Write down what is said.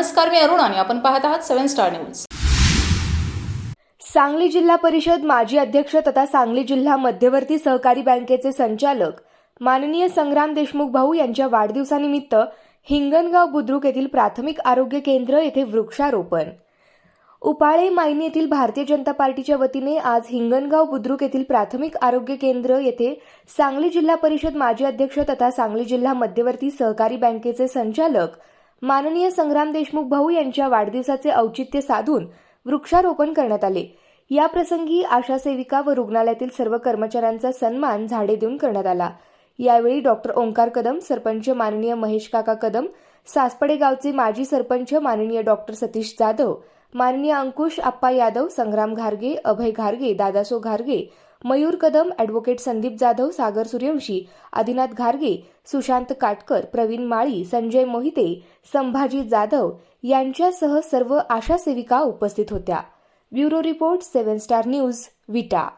नमस्कार मी अरुण आणि आपण पाहत आहात सेव्हन स्टार न्यूज. सांगली जिल्हा परिषद माजी अध्यक्ष तथा सांगली जिल्हा मध्यवर्ती सहकारी बँकेचे संचालक माननीय संग्राम देशमुख भाऊ यांच्या वाढदिवसानिमित्त हिंगणगाव बुद्रुक येथील प्राथमिक आरोग्य केंद्र येथे वृक्षारोपण. उपाळे मायनी येथील भारतीय जनता पार्टीच्या वतीने आज हिंगणगाव बुद्रुक येथील प्राथमिक आरोग्य केंद्र येथे सांगली जिल्हा परिषद माजी अध्यक्ष तथा सांगली जिल्हा मध्यवर्ती सहकारी बँकेचे संचालक माननीय संग्राम देशमुख भाऊ यांच्या वाढदिवसाचे औचित्य साधून वृक्षारोपण करण्यात आले. या प्रसंगी आशा सेविका व रुग्णालयातील सर्व कर्मचाऱ्यांचा सन्मान झाडे देऊन करण्यात आला. यावेळी डॉक्टर ओंकार कदम सरपंच माननीय महेश काका कदम सासपडे गावचे माजी सरपंच माननीय डॉक्टर सतीश जाधव माननीय अंकुश आप्पा यादव संग्राम घारगे अभय घारगे दादासो घारगे मयूर कदम ॲडव्होकेट संदीप जाधव सागर सूर्यवंशी आदिनाथ घारगे सुशांत काटकर प्रवीण माळी संजय मोहिते संभाजी जाधव यांच्यासह सर्व आशा सेविका उपस्थित होत्या. Bureau report seven star news Vita.